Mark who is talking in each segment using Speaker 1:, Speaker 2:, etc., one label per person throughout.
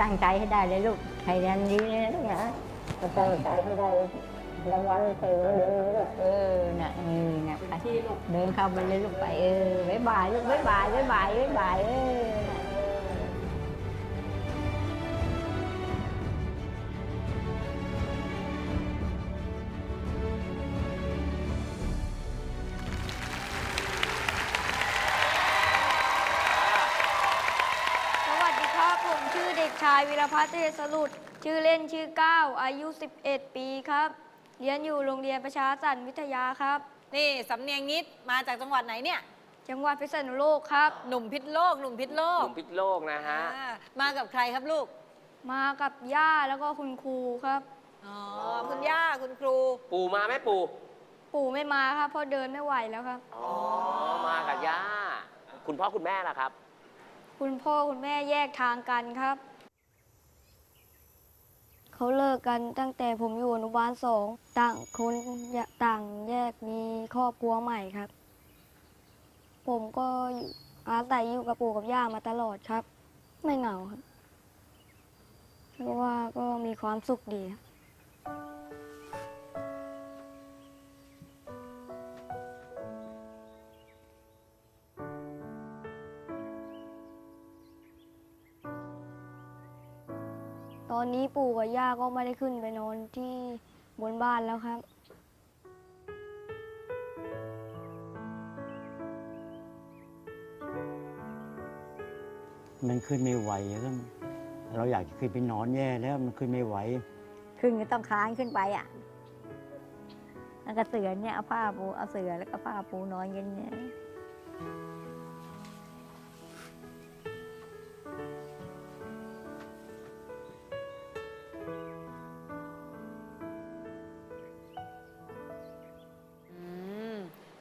Speaker 1: ตั้งใจให้ได้เลยลูกให้เรียนดีเลยนะลูกนะตั้งใจให้ได้รางวัลเต๋อเลยลูกเออน่ะเออน่ะไปเดินเข้าไปเลยลูกไปเออบ๊ายบายลูกบ๊ายบายบ๊ายบายบ๊ายบายเออา
Speaker 2: ยวิรพัฒน์เทศรุดชื่อเล่นชื่อก้าวอายุ 11 ปีครับ เรียนอยู่โรงเรียนประชาสันวิทยาครับ
Speaker 3: นี่สำเนียงนิดมาจากจังหวัดไหนเนี่ย
Speaker 2: จังหวัดพิษณุโลกครับ
Speaker 3: หนุ่มพิษโลก หนุ่มพิษโล
Speaker 4: ห
Speaker 3: ก
Speaker 4: นุ่มพิษโลกนะฮะ
Speaker 3: อ่ามากับใครครับลูก
Speaker 2: มากับย่าแล้วก็คุณครูครับ
Speaker 3: อ๋อ คุณย่า คุณครู
Speaker 4: ปู่มาไหมปู่
Speaker 2: ปู่ไม่มาครับเพราะเดินไม่ไหวแล้วครับ
Speaker 4: อ๋อมากับย่า คุณพ่อคุณแม่ล่ะครับ
Speaker 2: คุณพ่อคุณแม่แยกทางกันครับ เขาเลิกกันตั้งแต่ผมอยู่อนุบาลสองต่างคนต่างแยกมีครอบครัวใหม่ครับ ผมก็อยู่อาศัยอยู่กับปู่กับย่ามาตลอดครับ ไม่เหงาครับเพราะว่าก็มีความสุขดีครับ อนนี้ปู่กับย่าก็ไม่ได้ขึ้นไปนอนที่บนบ้านแล้วครับ
Speaker 5: มันขึ้นไม่ไหวแล้วเราอยากจะขึ้นไปนอนแย่แล้วมันขึ้นไม่ไหว
Speaker 1: ขึ้นก็ต้องค้างขึ้นไปอะแล้วก็เสือเนี่ยเอาผ้าปูเอาเสือแล้วก็ผ้าปูนอนกันเนี่ย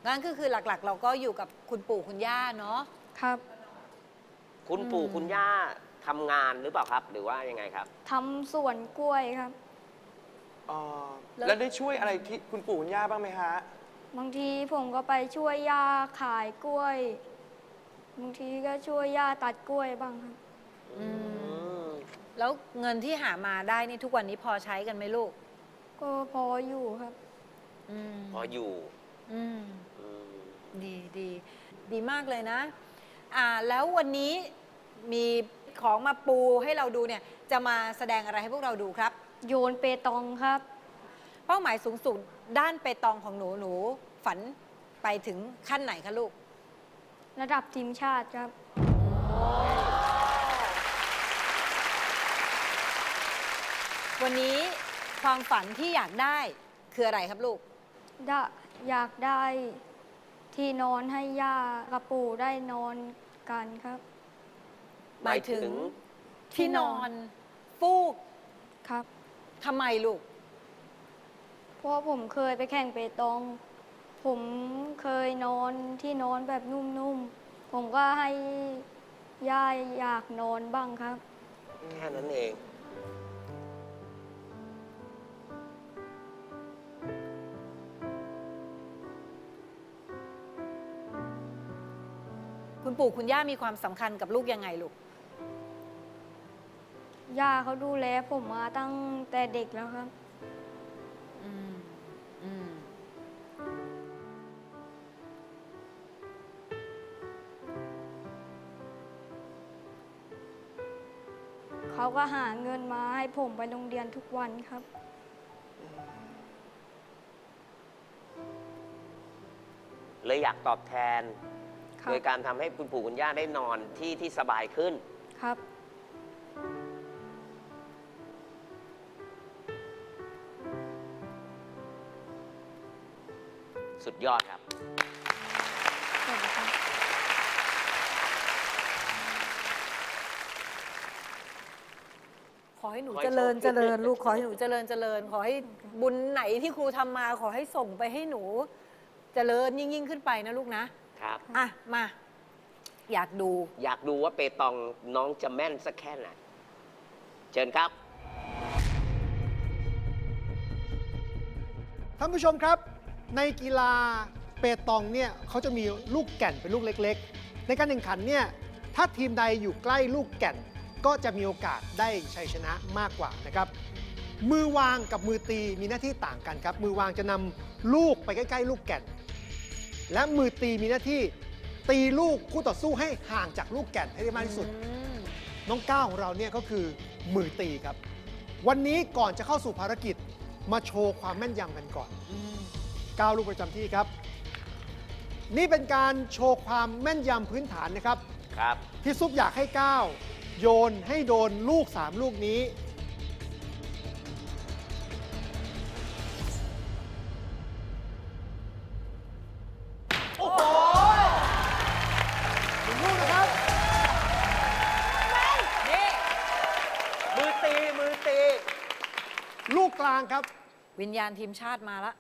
Speaker 3: งั้นก็คือหลักๆ เราก็อยู่กับคุณปู่คุณย่าเนาะ
Speaker 2: ครับ
Speaker 4: คุณปู่
Speaker 3: อืม
Speaker 4: คุณย่าทำงานหรือเปล่าครับ หรือว่ายังไงครับ
Speaker 2: ทำสวนกล้วยครับ
Speaker 6: อ๋อแล้วได้ช่วยอะไรที่คุณปู่คุณย่าบ้างไหมฮะ
Speaker 2: บางทีผมก็ไปช่วยย่าขายกล้วย บางทีก็ช่วยย่าตัดกล้วยบ้างครับ
Speaker 3: อืมแล้วเงินที่หามาได้นี่ทุกวันนี้พอใช้กันไหมลูก
Speaker 2: ก็พออยู่ครับ
Speaker 3: อืม
Speaker 4: พออยู่
Speaker 3: อืม
Speaker 4: อืม
Speaker 3: ดีดีดีมากเลยนะ อ่าแล้ววันนี้มีของมาปูให้เราดูเนี่ย จะมาแสดงอะไรให้พวกเราดูครับ
Speaker 2: โยนเปตองครับ
Speaker 3: เป้าหมายสูงสุดด้านเปตองของหนูหนูฝันไปถึงขั้นไหนคะลูก
Speaker 2: ระดับทีมชาติครับ
Speaker 3: วันนี้ความฝันที่อยากได้คืออะไรครับลูก
Speaker 2: ดะอยากได้ ที่นอนให้ย่ากับปู่ได้นอนกันครับ
Speaker 3: หมายถึง
Speaker 2: ที่
Speaker 3: ที่
Speaker 2: น
Speaker 3: น
Speaker 2: อ
Speaker 3: อนนฟูก
Speaker 2: ครับ
Speaker 3: ทำไมลูก
Speaker 2: เพราะผมเคยไปแข่งเปตอง ผมเคยนอนที่นอนแบบนุ่มๆ ผมก็ให้ย่าอยากนอนบ้างครับ
Speaker 4: แค่นั้นเอง
Speaker 3: ปู่คุณย่ามีความสำคัญกับลูกยังไงลูก
Speaker 2: ย่าเขาดูแลผมมาตั้งแต่เด็กแล้วครับ
Speaker 3: อืม อืม
Speaker 2: เขาก็หาเงินมาให้ผมไปโรงเรียนทุกวันครับ
Speaker 4: เลยอยากตอบแทน
Speaker 2: ครั
Speaker 4: โด
Speaker 2: บ
Speaker 4: ยการทำให้คุณปู่คุณย่าได้นอนที่ที่สบายขึ้น
Speaker 2: ครับ
Speaker 4: สุดยอดครับ
Speaker 2: สวัสดีครับ
Speaker 3: ขอให้หนู
Speaker 4: ขอให้
Speaker 3: เจริญ
Speaker 4: โชคดี
Speaker 3: เจริญลูกขอให้หนูเจริญเจริญ ขอให้บุญไหนที่ครูทำมา ขอให้ส่งไปให้หนู เจริญยิ่งยิ่งขึ้นไปนะลูกนะ
Speaker 4: ครับ
Speaker 3: อะ มา อยากดู
Speaker 4: อยากดูว่าเปตองน้องจะแม่นสักแค่ไหน เชิญครับ
Speaker 7: ท่านผู้ชมครับ ในกีฬาเปตองเนี่ยเขาจะมีลูกแก่นเป็นลูกเล็ก ๆ ในการแข่งขันเนี่ยถ้าทีมใดอยู่ใกล้ลูกแก่น ก็จะมีโอกาสได้ชัยชนะมากกว่านะครับ มือวางกับมือตีมีหน้าที่ต่างกันครับ มือวางจะนำลูกไปใกล้ ๆ ลูกแก่น และมือตีมีหน้าที่ตีลูกคู่ต่อสู้ให้ห่างจากลูกแก่นให้ได้มากที่สุดน้องก้าวของเราเนี่ยก็คือมือตีครับ วันนี้ก่อนจะเข้าสู่ภารกิจมาโชว์ความแม่นยำกันก่อนก้าวลูกประจำที่ครับ นี่เป็นการโชว์ความแม่นยำพื้นฐานนะครับ
Speaker 4: ครับ
Speaker 7: พี่ซุปอยากให้ก้าวโยนให้โดนลูก3ลูกนี้างครับ
Speaker 3: วิญญาณทีมชาติมาละ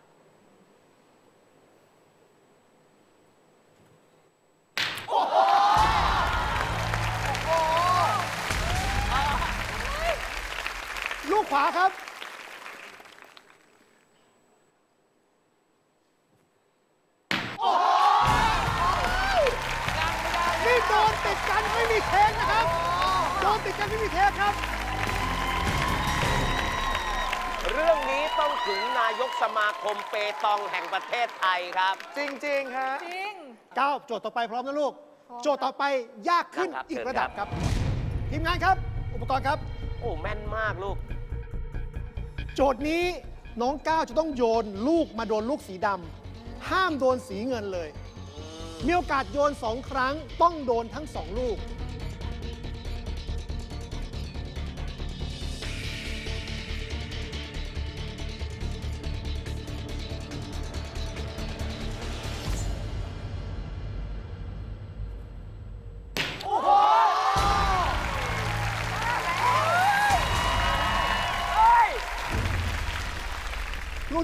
Speaker 7: ลูกขวาครับ นี่โดนติดกันไม่มีเทคนะครับ โดนติดกันไม่มีเทคครับ
Speaker 4: เรื่องนี้ต้องถึงนายกสมาคมเปตองแห่งประเทศไทยครับ
Speaker 6: จริง ๆ ฮะ
Speaker 3: จริง
Speaker 7: ก้าวโจทย์ต่อไปพร้อมนะลูก โจทย์ต่อไปยากขึ้น
Speaker 4: ครับ
Speaker 7: อีก
Speaker 4: เชิญ
Speaker 7: ระดับ
Speaker 4: ค
Speaker 7: ค
Speaker 4: รั
Speaker 7: รับ บ ทีมงานครับ อุปกรณ์ครับ
Speaker 4: โอ้แม่นมากลูก
Speaker 7: โจทย์นี้น้องก้าวจะต้องโยนลูกมาโดนลูกสีดำห้ามโดนสีเงินเลย มีโอกาสโยนสองครั้งต้องโดนทั้งสองลูก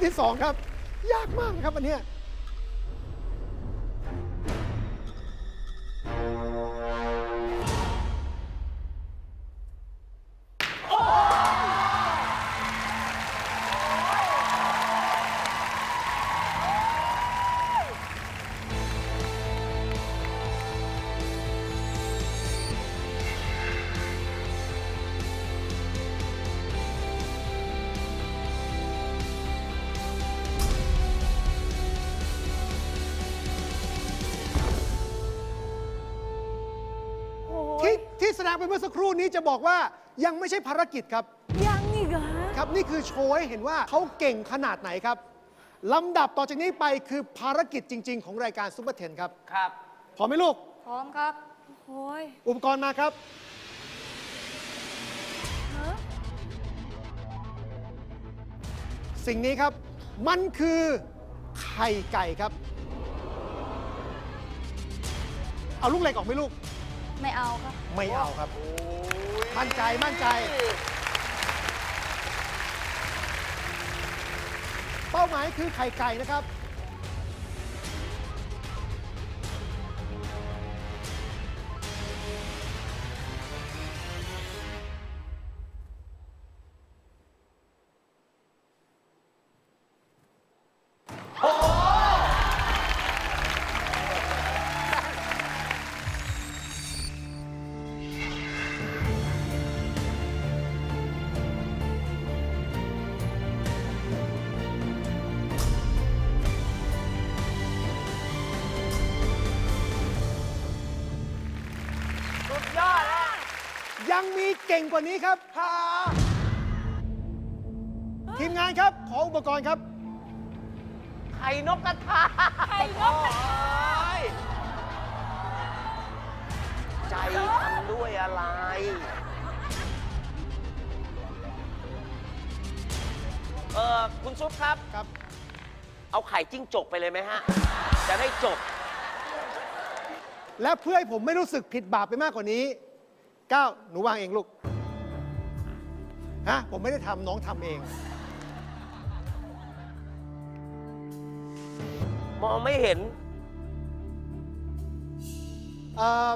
Speaker 7: ที่สองครับ ยากมากนะครับอันเนี้ย ที่แสดงไปเมื่อสักครู่นี้จะบอกว่ายังไม่ใช่ภารกิจครับ
Speaker 3: ยังอีกเหรอ
Speaker 7: ครับนี่คือโชว์ให้เห็นว่าเขาเก่งขนาดไหนครับลำดับต่อจากนี้ไปคือภารกิจจริง ๆ ของรายการซุปเปอร์เทนครับ
Speaker 4: ครับ
Speaker 7: พร้อมไหมลูก
Speaker 2: พร้อมครับ
Speaker 3: โอ้ย
Speaker 7: อุปกรณ์มาครับสิ่งนี้ครับ มันคือไข่ไก่ครับ เอาลูกเหล็กออกไหมลูก
Speaker 2: ไม่เอาครับ
Speaker 7: ไม่เอาครับ มั่นใจมั่นใจ เป้าหมายคือไข่ไก่นะครับ ยังมีเก่งกว่านี้ครับ ทีมงานครับ ขออุปกรณ์ครับ
Speaker 4: ไข่นกกระทาไข่นกกระทาใจทำด้วยอะไร เออคุณซุปครับ
Speaker 7: ครับ
Speaker 4: เอาไข่จิ้งจกไปเลยไหมฮะ จะได้จบ
Speaker 7: และเพื่อให้ผมไม่รู้สึกผิดบาปไปมากกว่านี้ก้าวหนูวางเองลูกฮะผมไม่ได้ทำน้องทำเอง
Speaker 4: มองไม่เห็น
Speaker 7: เอ่อ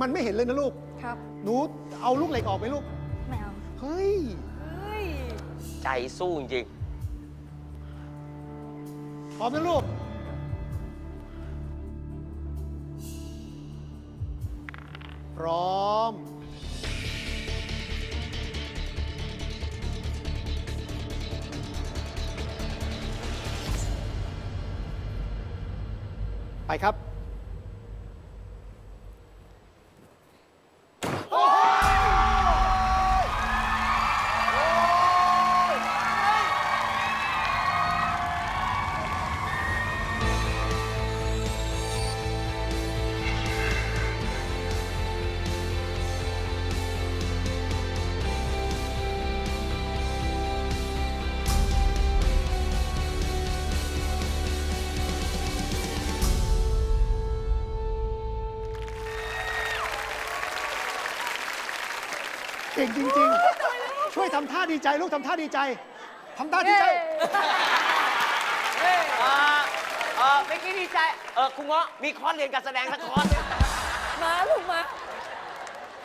Speaker 7: มันไม่เห็นเลยนะลูก
Speaker 2: ครับ
Speaker 7: หนูเอาลูกเหล็กออกไหมลูก
Speaker 2: ไม่เอา
Speaker 7: เฮ้ย
Speaker 3: เฮ้ย
Speaker 4: ใจสู้จริง
Speaker 7: พร้อมนะลูก ร้อม ไปครับ ก่งจริง ๆ ช่วยทำท่าดีใจลูกทำท่าดีใจทำท่าดีใจ
Speaker 4: เออเออไม่คิดดีใจ เออคุณเงาะมีคอร์สเรียนการแสดงสักคอร์สไหม
Speaker 3: มาลูกมา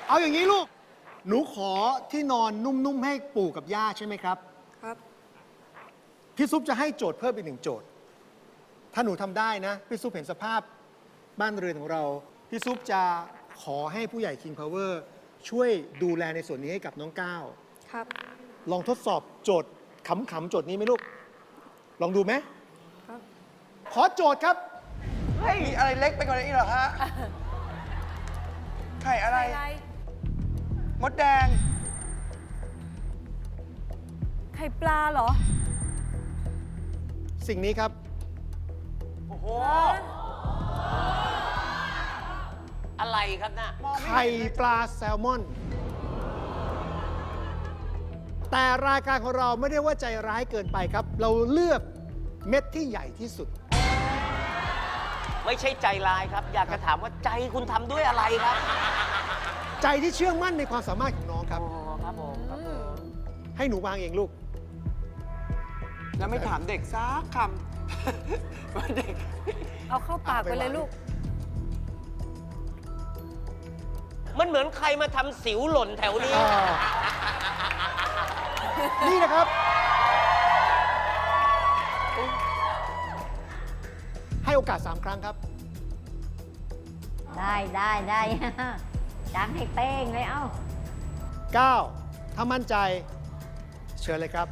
Speaker 7: เอาอย่างนี้ลูก หนูขอที่นอนนุ่มๆให้ปู่กับย่าใช่ไหมครับ
Speaker 2: ครับ
Speaker 7: พี่ซุปจะให้โจทย์เพิ่มอีกหนึ่งโจทย์ ถ้าหนูทำได้นะ พี่ซุปเห็นสภาพบ้านเรือนของเรา พี่ซุปจะขอให้ผู้ใหญ่ King Power ช่วยดูแลในส่วนนี้ให้กับน้องก้าว
Speaker 2: ครับ
Speaker 7: ลองทดสอบโจทย์ขำๆโจทย์นี้ไหมลูก ลองดูไหม
Speaker 2: ครับ
Speaker 7: ขอโจทย์ครับ
Speaker 6: เฮ้ยมีอะไรเล็กไปกว่านี้เหรอฮะ ไข่อะไร
Speaker 3: อะไร
Speaker 6: มดแดง
Speaker 3: ไข่ปลาเหรอ
Speaker 7: สิ่งนี้ครับ
Speaker 4: โอ้โห อะไรครับน่ะ
Speaker 7: ไข่ปลาแซลมอน แต่รายการของเราไม่ได้ว่าใจร้ายเกินไปครับ เราเลือกเม็ดที่ใหญ่ที่สุด
Speaker 4: ไม่ใช่ใจร้ายครับ อยากจะถามว่าใจคุณทำด้วยอะไรครับ
Speaker 7: ใจที่เชื่อมั่นในความสามารถของน้องครับ
Speaker 4: อ๋อครับผมครับผม
Speaker 7: ให้หนูวางเองลูก
Speaker 6: แล้วไม่ถามเด็กซักคำว่าเด็ก
Speaker 3: เอาเข้าปากไปเลยลูก
Speaker 4: มันเหมือนใครมาทำสิวหล่นแถวนี้
Speaker 7: อ่านี่นะครับ ให้โอกาส 3 ครั้งครับ
Speaker 1: ได้ได้ได้ดังให้เป้งเลยเอ้า
Speaker 7: 9 ถ้ามั่นใจ เชิญเลยครับ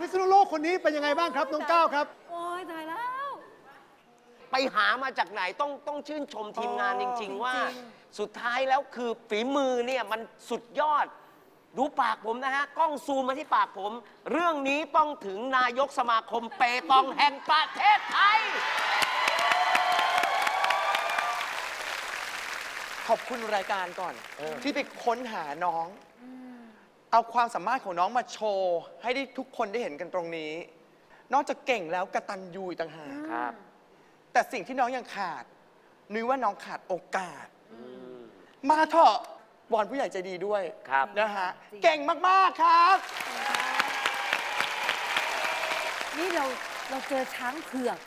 Speaker 7: พิษณุโลกคนนี้เป็นยังไงบ้างครับน้องก้าวครับ
Speaker 3: โอ้ยตายแล้ว
Speaker 4: ไปหามาจากไหนต้องต้องชื่นชมทีมงานจริง ๆ ว่า
Speaker 3: จริง
Speaker 4: สุดท้ายแล้วคือฝีมือเนี่ยมันสุดยอด ดูปากผมนะฮะ กล้องซูมมาที่ปากผม เรื่องนี้ต้องถึงนายกสมาคมเปตองแห่งประเทศไทย
Speaker 6: ขอบคุณรายการก่อน ที่ไปค้นหาน้อง เอาความสามารถของน้องมาโชว์ ให้ได้ทุกคนได้เห็นกันตรงนี้ นอกจากเก่งแล้วกระตันยูอีกต่างหาก
Speaker 4: ครับ
Speaker 6: แต่สิ่งที่น้องยังขาดนึกว่าน้องขาดโอกาส มาเถอะวอนผู้ใหญ่ใจดีด้วย
Speaker 4: ครับ
Speaker 6: นะฮะเก่งมาก ๆ ครับ
Speaker 3: นี่เราเราเจอช้างเผือก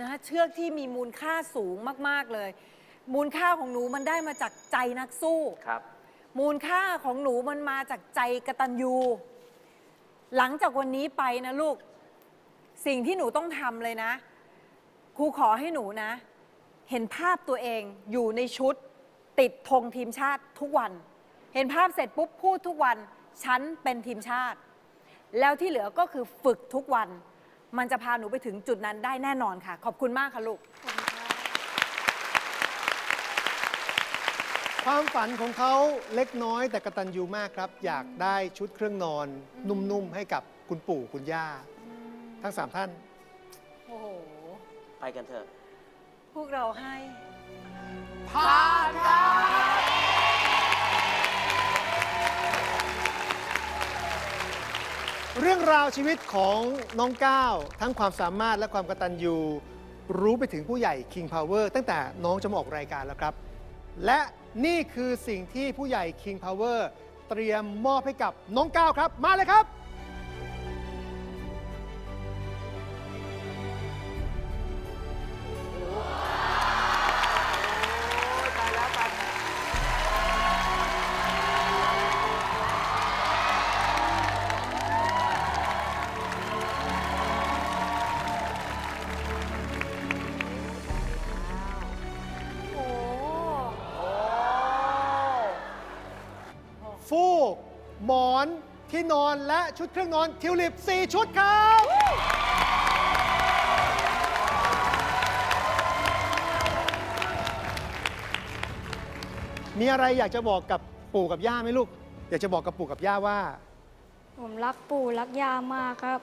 Speaker 3: นะฮะเชือกที่มีมูลค่าสูงมาก ๆ เลย มูลค่าของหนูมันได้มาจากใจนักสู้
Speaker 4: ครับ
Speaker 3: มูลค่าของหนูมันมาจากใจกระตัญญูหลังจากวันนี้ไปนะลูก สิ่งที่หนูต้องทำเลยนะ ครูขอให้หนูนะ เห็นภาพตัวเองอยู่ในชุด ติดธงทีมชาติทุกวัน เห็นภาพเสร็จปุ๊บพูดทุกวัน ฉันเป็นทีมชาติ แล้วที่เหลือก็คือฝึกทุกวัน มันจะพาหนูไปถึงจุดนั้นได้แน่นอนค่ะ ขอบคุณมากค่ะลูก
Speaker 7: ความฝันของเขาเล็กน้อยแต่กระตันยูมากครับ อยากได้ชุดเครื่องนอนนุ่มๆให้กับคุณปู่คุณย่า ทั้งสามท่าน
Speaker 3: โอ้โห
Speaker 4: ไปกันเถอะ
Speaker 3: พวกเราให้
Speaker 7: เรื่องราวชีวิตของน้องก้าวทั้งความสามารถและความกตัญญูรู้ไปถึงผู้ใหญ่ King Power ตั้งแต่น้องจะมาออกรายการแล้วครับ และ นี่คือสิ่งที่ผู้ใหญ่ King Power เตรียมมอบให้กับน้องก้าวครับ มาเลยครับ ที่นอนและชุดเครื่องนอนทิวลิป 4 ชุดครับ มีอะไรอยากจะบอกกับปู่กับย่าไหมลูก อยากจะบอกกับปู่กับย่าว่า
Speaker 2: ผมรักปู่รักย่ามากครับ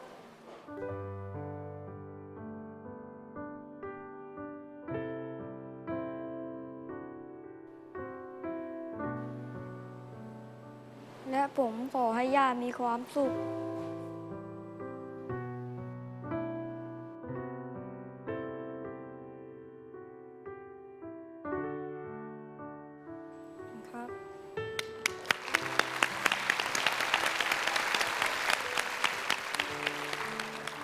Speaker 2: ผมขอให้ย่ามีความสุขครับ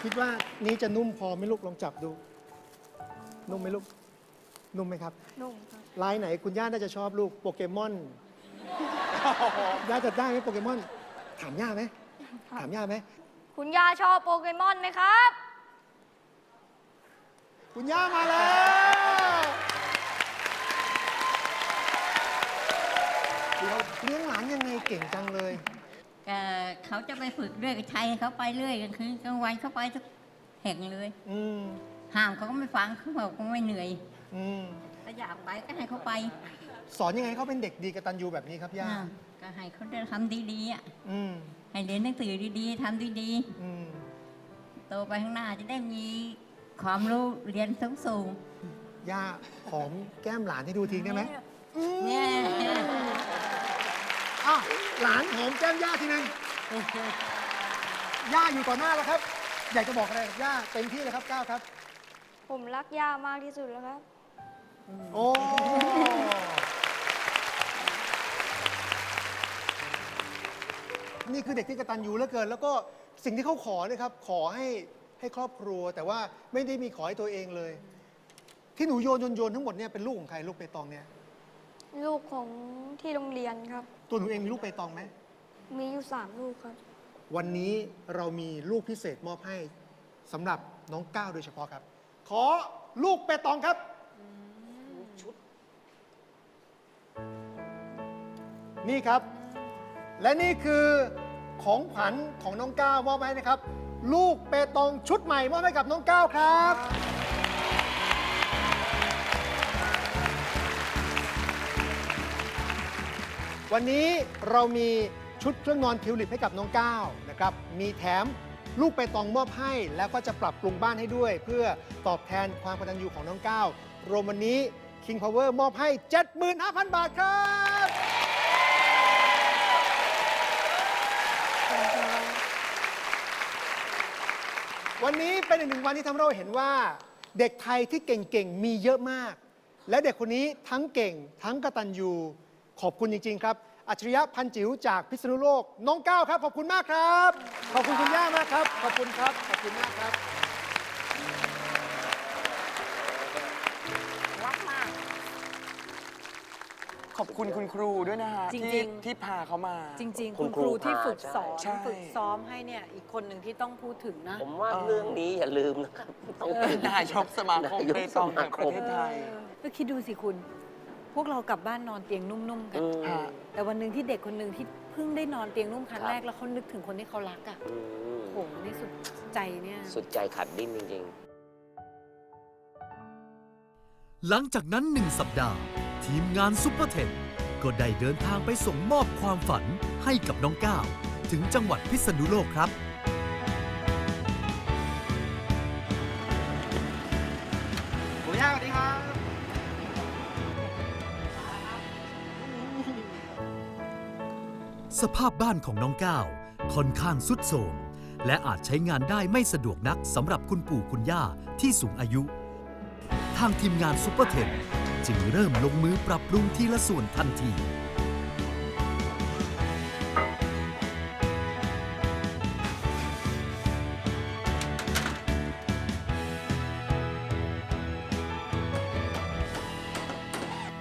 Speaker 7: คิดว่านี้จะนุ่มพอไหมลูกลองจับดู นุ่มไหมลูก นุ่มไหมครับ
Speaker 2: นุ่มครับ
Speaker 7: ลายไหนคุณย่าน่าจะชอบลูกโปเกมอน ย่าจะได้ไหมโปเกมอน ถามย่าไหม ถามย่าไหม
Speaker 2: คุณย่าชอบโปเกมอนไหมครับ
Speaker 7: คุณย่ามาแล้ว เดี๋ยวเลี้ยงหลานยังไงเก่งจังเลย
Speaker 1: เอ่อเขาจะไปฝึกด้วยกับชัยเขาไปเรื่อยกลางคืนกลางวันเขาไปทุกแห่งเลย
Speaker 7: อืม
Speaker 1: ห้ามเขาก็ไม่ฟังเขาบอกว่าไม่เหนื่อย
Speaker 7: อืม
Speaker 1: ถ้าอยากไปก็ให้เขาไป
Speaker 7: สอนยังไงให้เขาเป็นเด็กดีกตัญญูแบบนี้ครับย่า
Speaker 1: อ่า ก็ให้เขาได้ทำดีๆอะ
Speaker 7: อืม
Speaker 1: ให้เรียนหนังสือดีๆทำดี
Speaker 7: อืม
Speaker 1: ๆโตไปข้างหน้าจะได้มีความรู้เรียนสูง
Speaker 7: ย่าหอมแก้มหลานให้ดูทีได้ไหม
Speaker 1: ๆเนี่ย
Speaker 7: อ้าวหลานหอมแก้มย่าทีนึงย่าอยู่ต่อหน้าแล้วครับ อยากจะบอกอะไรกับย่าเต็มที่เลยครับก้าวครับ
Speaker 2: ผมรักย่ามากที่สุดแล้วครับ
Speaker 7: โอ้ นี่คือเด็กที่กตัญญูเหลือเกิน แล้วก็สิ่งที่เขาขอเนี่ยครับ ขอให้ให้ครอบครัว แต่ว่าไม่ได้มีขอให้ตัวเองเลย ที่หนูโยนโยนโยนทั้งหมดเนี่ยเป็นลูกของใครลูกเปตองเนี่ย
Speaker 2: ลูกของที่โรงเรียนครับ
Speaker 7: ตัวหนูเองมีลูกเปตองไหม
Speaker 2: มีอยู่สามลูกครับ
Speaker 7: วันนี้เรามีลูกพิเศษมอบให้สำหรับน้องก้าวโดยเฉพาะครับ ขอลูกเปตองครับ นี่ครับ และนี่คือของขวัญของน้องก้าวมอบให้นะครับ ลูกเปตองชุดใหม่มอบให้กับน้องก้าวครับ วันนี้เรามีชุดเครื่องนอนทิวลิปให้กับน้องก้าวนะครับ มีแถมลูกไปตองมอบให้ แล้วก็จะปรับปรุงบ้านให้ด้วย เพื่อตอบแทนความกตัญญูของน้องก้าวรวมวันนี้ King Power มอบให้ 75,000 บาทครับ วันนี้เป็นอีกหนึ่งวันที่ทำให้เราเห็นว่า เด็กไทยที่เก่งๆ มีเยอะมาก และเด็กคนนี้ทั้งเก่ง ทั้งกตัญญูขอบคุณจริง ๆ ครับ อัจฉริยะพันจิ๋วจากพิษณุโลก น้องก้าวครับ ขอบคุณมากครับ ขอบคุณคุณย่ามากครับ ขอบคุณครับ ขอบคุณมากครับ
Speaker 6: ขอบคุณคุณครูด้วยนะฮะ
Speaker 3: จริงๆ
Speaker 6: ที่ที่พาเขามา
Speaker 3: จริง ๆ
Speaker 4: คุ
Speaker 3: คุณณ
Speaker 4: ค
Speaker 3: ค
Speaker 4: รู
Speaker 3: รูที่
Speaker 4: พา
Speaker 3: ฝึกสอน
Speaker 6: ใช่
Speaker 3: ฝึกซ้อมให้เนี่ยอีกคนหนึ่งที่ต้องพูดถึงนะ
Speaker 4: ผมว่า
Speaker 6: เออ
Speaker 4: เรื่องนี้อย่าลืมนะครับต้อง
Speaker 6: เออนายกสมาคม
Speaker 4: นายก
Speaker 6: เปตองแห่งประเทศไทย
Speaker 3: ก็คิดดูสิคุณ พวกเรากลับบ้านนอนเตียงนุ่มๆกัน
Speaker 4: อืม
Speaker 6: ฮะ
Speaker 3: แต่วันหนึ่งที่เด็กคนหนึ่งที่เพิ่งได้นอนเตียงนุ่มครั้ง
Speaker 4: ครับ
Speaker 3: แรกแล้วเขานึกถึงคนที่เขารักอะ
Speaker 4: อืม
Speaker 3: โอ้โหนี่สุดใจเนี่ย
Speaker 4: สุดใจขาดดิ้นจริง ๆ
Speaker 8: หลังจากนั้นหนึ่งสัปดาห์ ทีมงานซุปเปอร์เทนก็ได้เดินทางไปส่งมอบความฝันให้กับน้องก้าวถึงจังหวัดพิษณุโลกครับ
Speaker 6: ปู่ย่าสวัสดีครับ
Speaker 8: สภาพบ้านของน้องก้าวค่อนข้างสุดโทรมและอาจใช้งานได้ไม่สะดวกนักสำหรับคุณปู่คุณย่าที่สูงอายุ ทางทีมงานซุปเปอร์เทน จึงเริ่มลงมือปรับปรุงทีละส่วนทันที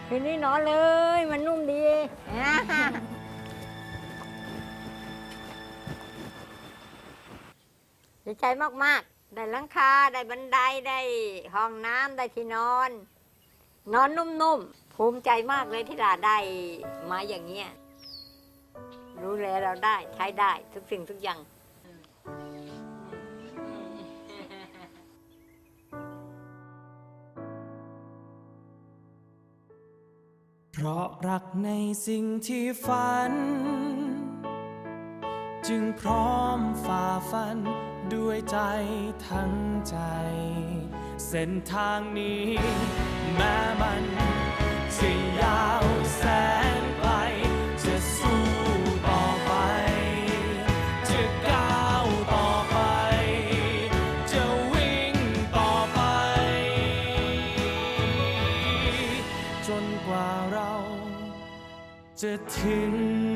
Speaker 1: คืนนี้นอนเลย มันนุ่มดีดีใจมาก ๆ ได้หลังคา ได้บันได ได้ห้องน้ำ ได้ที่นอน นอนนุ่มๆ ภูมิใจมากเลยที่ดาได้มาอย่างเงี้ยรู้แลเราได้ใช้ได้ทุกสิ่งทุกอย่าง
Speaker 9: เพราะรักในสิ่งที่ฝัน จึงพร้อมฝ่าฟันด้วยใจทั้งใจ เส้นทางนี้ แม้มันจะยาวแสนไกลจะสู้ต่อไป จะก้าวต่อไป จะวิ่งต่อไป จนกว่าเราจะถึง